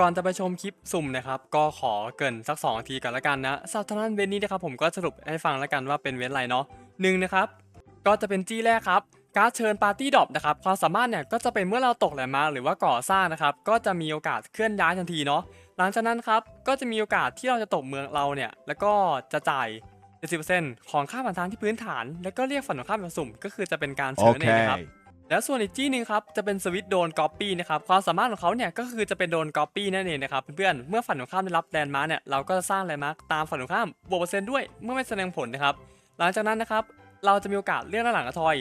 ก่อนจะไปชมคลิปสุ่มนะครับก็ขอเกินสัก2นาทีกันละกันนะสำหรับทางด้านเวนนี้นะครับผมก็สรุปให้ฟังล้วกันว่าเป็นเวนอะไรเนาะหนึ่งนะครับก็จะเป็นจี้แรกครับการดเชิญปาร์ตี้ดรอปนะครับความสามารถเนี่ยก็จะเป็นเมื่อเราตกแหลมมาหรือว่าก่อสร้างนะครับก็จะมีโอกาสเคลื่อนย้ายทันทีเนาะหลังจากนั้นครับก็จะมีโอกาสที่เราจะตกเมืองเราเนี่ยแล้วก็จะจ่าย70%ของค่าผ่านทางที่พื้นฐาน แล้วก็เรียกฝั่งตรงข้ามมาสุ่ม ก็คือจะเป็นการเชิญนั่นเองนะครับ แล้วส่วนอีกจี้หนึ่งครับจะเป็นสวิตช์โดนก๊อปปี้นะครับความสามารถของเขาเนี่ยก็คือจะเป็นโดนก๊อปปี้นั่นเองนะครับเพื่อนๆเมื่อฝั่งตรงข้ามได้รับแลนด์มาร์กเนี่ยเราก็จะสร้างแลนด์มาร์กตามฝั่งตรงข้ามบวกเปอร์เซ็นต์ด้วยเมื่อไม่แสดงผลนะครับหลังจากนั้นนะครับเราจะมีโอกาสเลื่อนด้านหลังกระทอย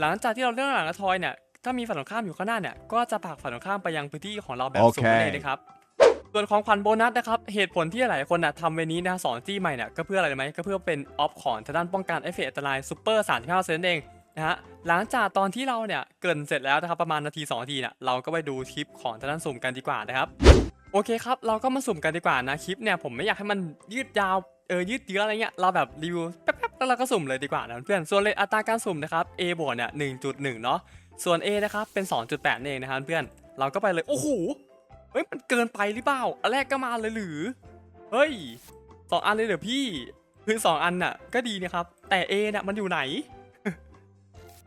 หลังจากที่เราเลื่อนด้านหลังกระทอยเนี่ยถ้ามีฝั่งตรงข้ามอยู่ข้างหน้าเนี่ยก็จะผลักฝั่งตรงข้ามไปยังพื้นที่ของเราแบบสูงนั่นเองนะครับส่วนของขวัญโบนัสนะครับเหตุผลที่หลายคนนะทำเวนี้นะสอนจี้ใหม่เนี่ยก็เพื่ออะไรรู้ไหมก็เพื่อเป็นออฟของทางด้านป้องกันเอฟเฟกต์อันตรายซูเปอร์35เซนเอง นะฮะหลังจากตอนที่เราเนี่ยเกินเสร็จแล้วนะครับประมาณนาที2นาทีเนี่ยเราก็ไปดูคลิปของทางด้านสุ่มกันดีกว่านะครับโอเคครับเราก็มาสุ่มกันดีกว่านะคลิปเนี่ยผมไม่อยากให้มันยืดยาวเออยืดเยื้ออะไรเงี้ยเราแบบรีวิวแป๊บๆแล้วเราก็สุ่มเลยดีกว่านะเพื่อนส่วนเลยอัตราการสุ่มนะครับ A บวกเนี่ย1.1 เนาะส่วน A นะครับเป็น 2.8นั่นเองนะครับเพื่อนเราก็ไปเลยโอ้โหเฮ้ยมันเกินไปหรือเปล่าอันแรกก็มาเลยหรือเฮ้ยสองอันเลยเหรอพี่คือสองอันน่ะก็ดีนะครับแต่ A น่ะมันอยู่ไหน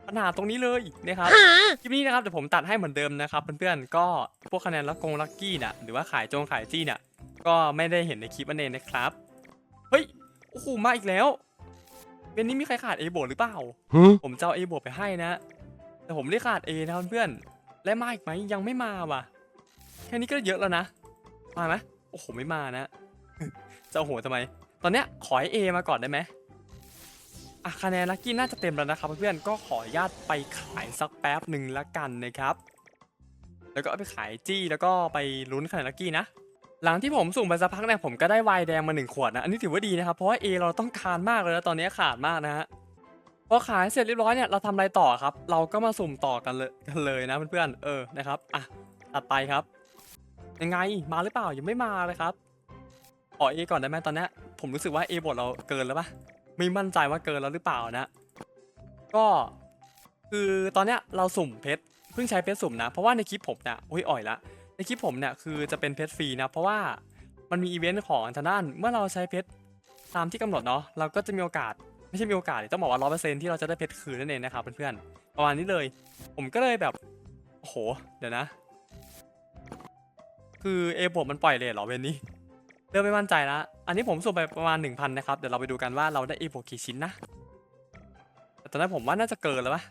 ปัญหาตรงนี้เลยนะครับคลิปนี้นะครับเดี๋ยวผมตัดให้เหมือนเดิมนะครับเพื่อนๆก็พวกคะแนนลักกงลักกี้น่ะหรือว่าขายจงขายจี้น่ะก็ไม่ได้เห็นในคลิปนั่นเองนะครับเฮ้ยโอ้โหมาอีกแล้วเป็นนี้มีใครขาด A บวกหรือเปล่า Huh? ผมจะเอา A บวกไปให้นะ แต่ผมได้ขาด A นะครับเพื่อนๆและมาอีกไหมยังไม่มาว่ะแค่นี้ก็เยอะแล้วนะมาไหมโอ้โหไม่มานะจะเอาหัวทำไม ตอนเนี้ยขอให้ A มาก่อนได้ไหม อะคะแนนลักกี้น่าจะเต็มแล้วนะครับเพื่อนๆก็ขออนุญาตไปขายสักแป๊บหนึ่งละกันนะครับแล้วก็เอาไปขายจี้แล้วก็ไปลุ้นคะแนนลักกี้นะ หลังที่ผมสุ่มไปสักพักเนี่ยผมก็ได้ไวน์แดงมาหนึ่งขวดนะอันนี้ถือว่าดีนะครับเพราะว่า A เราต้องการมากเลยนะตอนนี้ขาดมากนะฮะพอขายเสร็จเรียบร้อยเนี่ยเราทำอะไรต่อครับ เราก็มาสุ่มต่อกันเลยกันเลยนะเพื่อนๆเออนะครับอะตัดไปครับ ยังไงมาหรือเปล่ายังไม่มาเลยครับขอ A ก่อนได้ไหมตอนนี้ผมรู้สึกว่า A บทเราเกินแล้วปะ ไม่มั่นใจว่าเกินแล้วหรือเปล่านะ ก็คือตอนเนี้ยเราสุ่มเพชรเพิ่งใช้เพชรสุ่มนะ เพราะว่าในคลิปผมเนี่ยโอ้ยอ่อยละในคลิปผมเนี่ยคือจะเป็นเพชรฟรีนะเพราะว่ามันมีอีเวนต์ของทางด้านเมื่อเราใช้เพชรตามที่กำหนดเนาะเราก็จะมีโอกาสไม่ใช่มีโอกาสต้องบอกว่าร้อยเปอร์เซ็นที่เราจะได้เพชรคืนนั่นเองนะครับเพื่อนๆประมาณนี้เลย ผมก็เลยแบบโอ้โห เดี๋ยวนะ คือเอบวกมันปล่อยเลยเหรอเวนนี้ ริ่มไม่มั่นใจแล้ว อันนี้ผมส่งไปประมาณ 1,000 นะครับ เดี๋ยวเราไปดูกันว่าเราได้อบวกกี่ชิ้นนะ แต่ตอนนั้นผมว่าน่าจะเกินแล้วปะ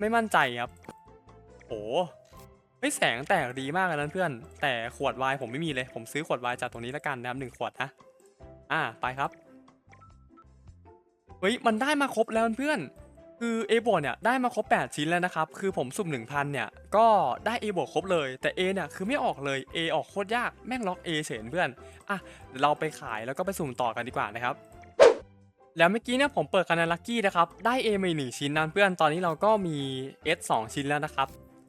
ไม่มั่นใจครับโอ้ไม่แสงแตกดีมากเลยนะเพื่อน แต่ขวดวน์ผมไม่มีเลย ผมซื้อขวดวน์จากตรงนี้แล้วกันนะครับหนึ่งขวดนะ อ่า ไปครับ เฮ้ย มันได้มาครบแล้วเพื่อน คือ A บวกเนี่ยได้มาครบ 8 ชิ้นแล้วนะครับ คือผมสุ่ม1,000 เนี่ย ก็ได้ A บวกครบเลย แต่ A เนี่ยคือไม่ออกเลย A ออกโคตรยากแม่งล็อก A เฉยเพื่อน อะ เราไปขายแล้วก็ไปสุ่มต่อกันดีกว่านะครับแล้วเมื่อกี้เนี่ยผมเปิดคะแนนลัคกี้นะครับ ได้ A มาหนึ่งชิ้นนะเพื่อนตอนนี้เราก็มี S 2 ชิ้นแล้วนะครับ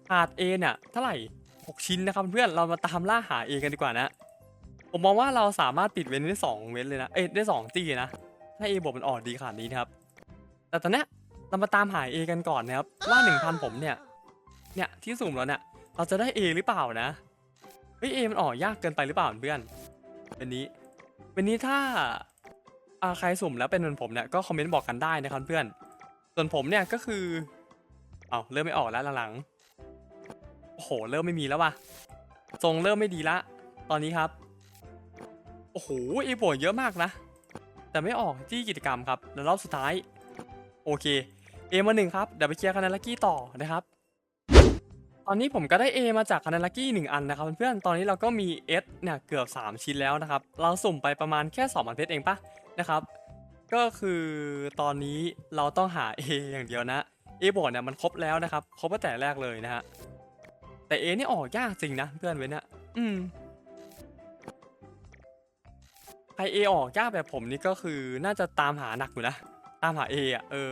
ขาด A เนี่ยเท่าไหร่ 6 ชิ้นนะครับเพื่อนเรามาตามล่าหา A กันดีกว่านะ ผมมองว่าเราสามารถปิดเว้นได้สองเว้นเลยนะ เอ้ได้สองตีนะ ถ้า A บวกมันออกดีขนาดนี้นะครับ แต่ตอนเนี้ย เรามาตามหา A กันก่อนนะครับว่า1,000ผมเนี่ย เนี่ยที่สุ่มแล้วเนี่ย เราจะได้ A หรือเปล่านะ เฮ้ย A มันออกยากเกินไปหรือเปล่าเพื่อนเป็นนี้เป็นนี้ถ้าอ่าใครสุ่มแล้วเป็นเหมือนผมเนี่ยก็คอมเมนต์บอกกันได้นะครับเพื่อน ส่วนผมเนี่ยก็คือ เอาเริ่มไม่ออกแล้วหลังๆ โอ้โห เริ่มไม่มีแล้วว่ะ ทรงเริ่มไม่ดีละ ตอนนี้ครับ โอ้โห A บวกเยอะมากนะ แต่ไม่ออกที่กิจกรรมครับ แล้วรอบสุดท้าย โอเค A มาหนึ่งครับเดี๋ยวไปเคลียร์คะแนนลัคกี้ต่อนะครับตอนนี้ผมก็ได้ A มาจากคะแนนลัคกี้หนึ่งอันนะครับเพื่อนๆตอนนี้เราก็มี S เนี่ยเกือบ 3 ชิ้นแล้วนะครับ เราสุ่มไปประมาณแค่2พันเพชรเองปะนะครับ ก็คือตอนนี้เราต้องหา A อย่างเดียวนะ A บวกเนี่ยมันครบแล้วนะครับครบตั้งแต่แรกเลยนะฮะแต่ A นี่ออกยากจริงนะเพื่อนเว้ยเนี่ยอืมใคร A ออกยากแบบผมนี่ก็คือน่าจะตามหาหนักอยู่นะตามหา A อะเออ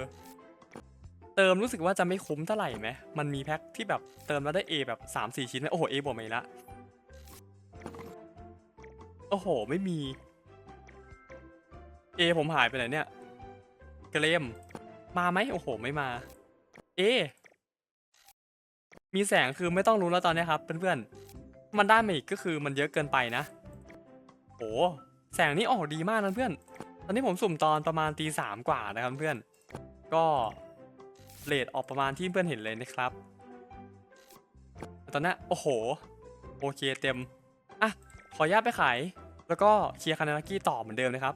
เติมรู้สึกว่าจะไม่คุ้มเท่าไหร่ไหมมันมีแพ็คที่แบบเติมแล้วได้ A แบบ3 4 ชิ้นไหมโอ้โห A บวกมาอีกละโอ้โห ไม่มี A ผมหายไปไหนเนี่ยเกรมมาไหมโอ้โห ไม่มา A มีแสงคือไม่ต้องรู้แล้วตอนนี้ครับเพื่อนๆ มันได้มาอีกก็คือมันเยอะเกินไปนะโหแสงนี่ออกดีมากนะเพื่อน ตอนนี้ผมสุ่มตอนประมาณตีสามกว่านะครับเพื่อน ก็ เลทออกประมาณที่เพื่อนเห็นเลยนะครับแต่ตอนนี้โอ้โห โอเคเต็ม อะ ขออนุญาตไปขาย แล้วก็เคลียร์คานากิต่อเหมือนเดิมนะครับ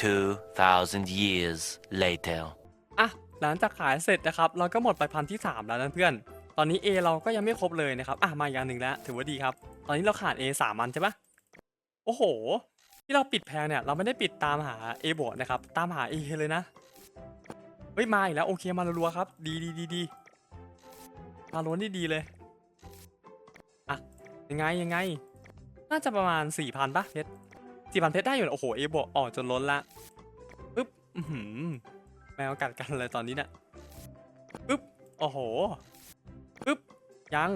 2,000 years later. อะ หลังจากขายเสร็จนะครับ เราก็หมดไปพันที่ 3 แล้วนะเพื่อน ตอนนี้ A เราก็ยังไม่ครบเลยนะครับ อะ มาอีกอย่างหนึ่งแล้ว ถือว่าดีครับ ตอนนี้เราขาด A สามอันใช่ปะโอ้โห ที่เราปิดแพงเนี่ย เราไม่ได้ปิดตามหา A บวกนะครับ ตามหา A เลยนะ เฮ้ยมาอีกแล้วโอเคมารัวๆครับ ดีดีดีดีมาล้วนที่ดีเลยอะยังไงยังไง น่าจะประมาณ4,000ปะเพชร4,000เพชรได้อยู่นะโอ้โห A บวกออกจนล้นละปึ๊บอือหือแมวกัดกันเลยตอนนี้เนี่ยปึ๊บโอ้โหปึ๊บยัง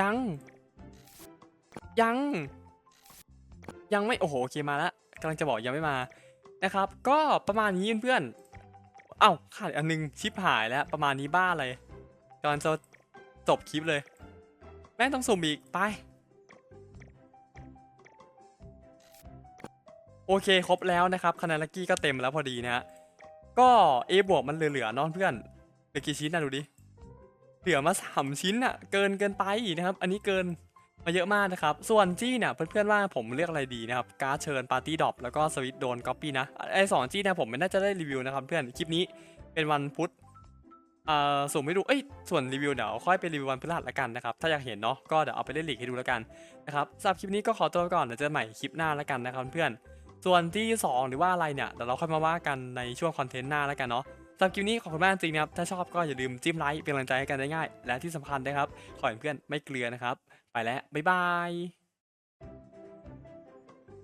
ยัง ยัง ยังไม่โอ้โหโอเคมาล้วกำลังจะบอกยังไม่มานะครับ ก็ประมาณนี้เพื่อนๆ อ้าขาดอันนึงชิปหายแล้ว ประมาณนี้บ้าเลยกำลังจะจบคลิปเลย แม่ต้องสุ่มอีก ไป โอเคครบแล้วนะครับคะแนนลักกี้ก็เต็มแล้วพอดีนะฮะก็ A บวกมันเหลือๆเนอนเพื่อนเหลือกี่ชิ้นนะดูดิเหลือมาสามชิ้นอะเกินเกินไปนะครับ อันนี้เกิน มาเยอะมากนะครับ ส่วนจี้เนี่ยเพื่อนๆว่าผมเลือกอะไรดีนะครับ การ์ดเชิญปาร์ตี้ดรอปแล้วก็สวิตโดนก๊อปปี้นะไอสองจี้เนี่ยผมไม่น่าจะได้รีวิวนะครับเพื่อนคลิปนี้เป็นวันพุธเอ่อส่งไม่ดูเอ้ยส่วนรีวิวเดี๋ยวค่อยไปรีวิววันพฤหัสละกันนะครับ ถ้าอยากเห็นเนาะก็เดี๋ยวเอาไปเล่นหลีกให้ดูแล้วกันนะครับสำหรับคลิปนี้ก็ขอตัวก่อนเดี๋ยวเจอใหม่คลิปหน้าละกันนะครับเพื่อนส่วนที่ 2 หรือว่าอะไรเนี่ยเดี๋ยวเราค่อยมาว่ากันในช่วงคอนเทนต์หน้าล้วกันเนาะ สำหรับคลิปนี้ขอบคุณมากจริงนะครับ ถ้าชอบก็อย่าลืมจิ้มไลค์เป็นกำลังใจให้กันได้ง่าย และที่สำคัญนะครับ ขอให้เพื่อนไม่เกลือนะครับ ไปแล้ว บ๊ายบาย